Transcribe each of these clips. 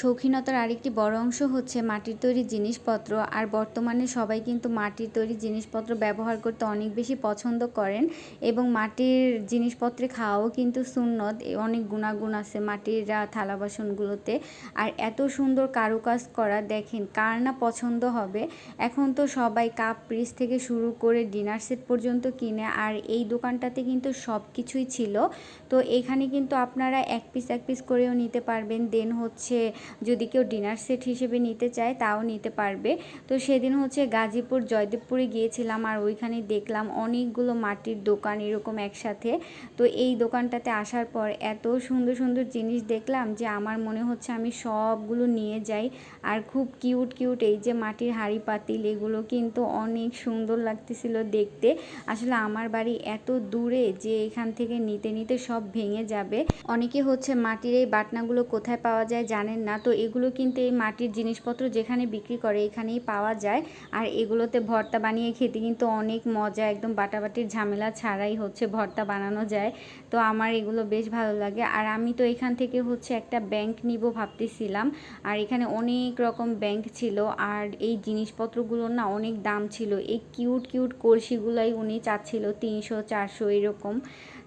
শৌখিনতার আরেকটি বড় অংশ হচ্ছে মাটির তৈরি জিনিসপত্র। আর বর্তমানে সবাই কিন্তু মাটির তৈরি জিনিসপত্র ব্যবহার করতে অনেক বেশি পছন্দ করেন এবং মাটির জিনিসপত্রে খাওয়াও কিন্তু সুন্নত। অনেক গুণাগুণ আছে মাটির থালা বাসনগুলোতে। আর এত সুন্দর কারুকাজ করা, দেখেন কার না পছন্দ হবে। এখন তো সবাই কাপ পিস থেকে শুরু করে ডিনার সেট পর্যন্ত কিনে, আর এই দোকানটাতে কিন্তু সব কিছুই ছিল। তো এখানে কিন্তু আপনারা এক পিস এক পিস করেও নিতে পারবেন। দেন হচ্ছে যদি কেউ ডিনার সেট হিসেবে নিতে চায়, তাও নিতে পারবে। তো সেদিন হচ্ছে গাজীপুর, জয়দেবপুরে গিয়েছিলাম আর ওইখানে দেখলাম অনেকগুলো মাটির দোকান এরকম একসাথে। তো এই দোকানটাতে আসার পর এত সুন্দর সুন্দর জিনিস দেখলাম যে আমার মনে হচ্ছে আমি সবগুলো নিয়ে যাই। আর খুব কিউট কিউট এই যে মাটির হাঁড়ি পাতিল এগুলো কিন্তু অনেক সুন্দর লাগতেছিল দেখতে। আসলে আমার বাড়ি এত দূরে যে এখান থেকে নিতে নিতে সব ভেঙে যাবে। অনেকে হচ্ছে মাটির এই বাটনাগুলো কোথায় পাওয়া যায় জানেন না তো এগুলো কিন্তু এই মাটির জিনিসপত্র যেখানে বিক্রি করে এখানেই পাওয়া যায়। আর এগুলোতে ভর্তা বানিয়ে খেতে কিন্তু অনেক মজা, একদম বাটাবাটির ঝামেলা ছাড়াই হচ্ছে ভর্তা বানানো যায়। তো আমার এগুলো বেশ ভালো লাগে। আর আমি তো এখান থেকে হচ্ছে একটা ব্যাংক নিব ভাবতেছিলাম। আর এখানে অনেক রকম ব্যাংক ছিল। আর এই জিনিসপত্রগুলোর না অনেক দাম ছিল। এই কিউট কিউট কলসিগুলাই উনি চাচ্ছিল তিনশো, চারশো এরকম।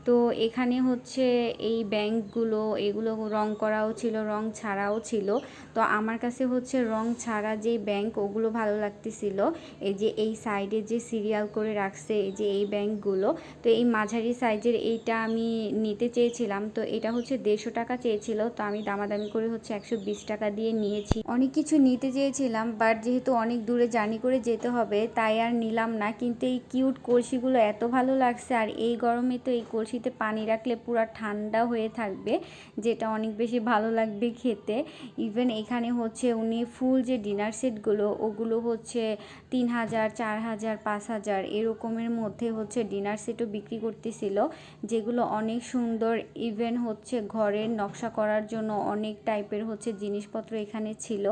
তো এখানে হচ্ছে এই ব্যাংকগুলো, এগুলো রং করাও ছিল, রং ছাড়াও ছিল। তো আমার কাছে হচ্ছে রং ছাড়া যে ব্যাংক, ওগুলো ভালো লাগতেছিল। এই যে এই সাইডে যে সিরিয়াল করে রাখছে এই যে এই ব্যাংকগুলো, তো এই মাঝারি সাইজের এইটা আমি নিতে চেয়েছিলাম। তো এটা হচ্ছে দেড়শো টাকা চেয়েছিল, তো আমি দামাদামি করে হচ্ছে একশো বিশ টাকা দিয়ে নিয়েছি। অনেক কিছু নিতে চেয়েছিলাম, বাট যেহেতু অনেক দূরে জার্নি করে যেতে হবে, তাই আর নিলাম না। কিন্তু এই কিউট কলসিগুলো এত ভালো লাগছে, আর এই গরমে তো এই কলসিতে পানি রাখলে পুরো ঠান্ডা হয়ে থাকবে, যেটা অনেক বেশি ভালো লাগবে খেতে। ইভেন এখানে হচ্ছে উনি ফুল যে ডিনার সেটগুলো, ওগুলো হচ্ছে তিন হাজার চার হাজার পাঁচ হাজার এরকমের মধ্যে হচ্ছে ডিনার সেটও বিক্রি করতেছিল, যেগুলো অনেক সুন্দর। ইভেন হচ্ছে ঘরের নকশা করার জন্য অনেক টাইপের হচ্ছে জিনিসপত্র এখানে ছিল,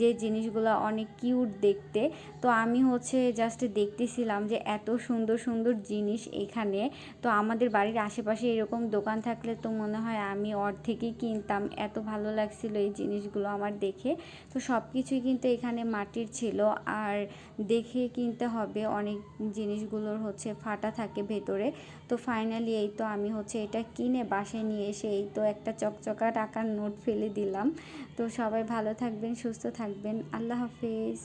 যে জিনিসগুলো অনেক কিউট দেখতে। তো আমি হচ্ছে জাস্ট দেখতেছিলাম যে এত সুন্দর সুন্দর জিনিস এখানে। তো আমাদের বাড়ির আশেপাশে এরকম দোকান থাকলে তো মনে হয় আমি অর্ধেকই কিনতাম। এত ভালো লাগছিল এই জিনিসগুলো আমার দেখে। তো সব কিছুই কিন্তু এখানে মাটির ছিল। আর দেখে কিনতে হবে অনেক জিনিসগুলোর হচ্ছে ফাটা থাকে ভেতরে। তো ফাইনালি এই তো আমি হচ্ছে এটা কিনে বাসায় নিয়ে এসে এই তো একটা চকচকা টাকার নোট ফেলে দিলাম। তো সবাই ভালো থাকবেন, সুস্থ থাকবেন। আল্লাহ হাফেজ।